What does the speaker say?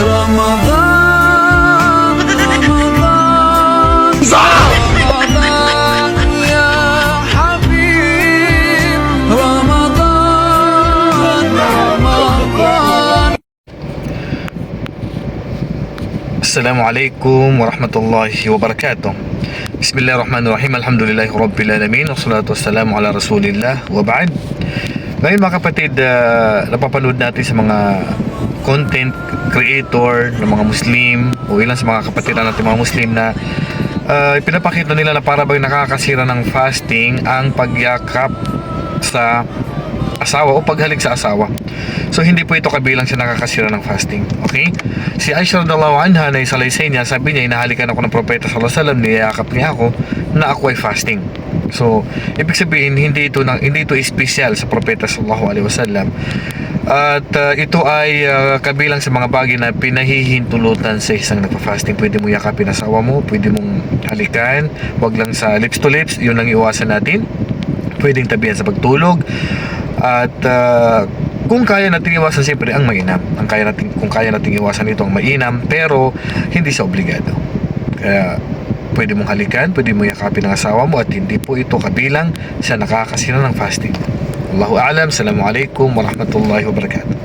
رمضان رمضان. رمضان يا حبيب. رمضان رمضان. السلام عليكم ورحمة الله وبركاته. بسم الله الرحمن الرحيم. الحمد لله رب العالمين والصلاة والسلام على رسول الله. وبعد Ngayon mga kapatid, ah, napapanood natin sa mga content creator ng mga Muslim o ilan sa mga kapatid natin mga Muslim na ah, pinapakita nila na para bang nakakasira ng fasting ang pagyakap sa asawa o paghalik sa asawa. So hindi po ito kabilang sa nakakasira ng fasting. Okay? Si Aisha radhiallahu anha na isalaysay niya, sabi niya, inahalikan ako ng propeta sallallahu alaihi wasallam, niyakap niya ako na ako ay fasting. So, ibig sabihin hindi ito na, hindi ito espesyal sa propeta sallallahu alaihi wasallam. At uh, ito ay uh, kabilang sa mga bagay na pinahihintulutan sa isang nagpa-fasting. Pwede mo yakapin asawa mo, pwede mong halikan, wag lang sa lips to lips, yun ang iwasan natin. Pwedeng tabihan sa pagtulog. At uh, kung kaya nating iwasan siyempre ang mainam. Ang kaya nating kung kaya nating iwasan ito ang mainam pero hindi sa obligado. Kaya pwede mong halikan, pwede mo yakapin ang asawa mo at hindi po ito kabilang sa nakakasira ng fasting. Allahu a'lam. Assalamualaikum warahmatullahi wabarakatuh.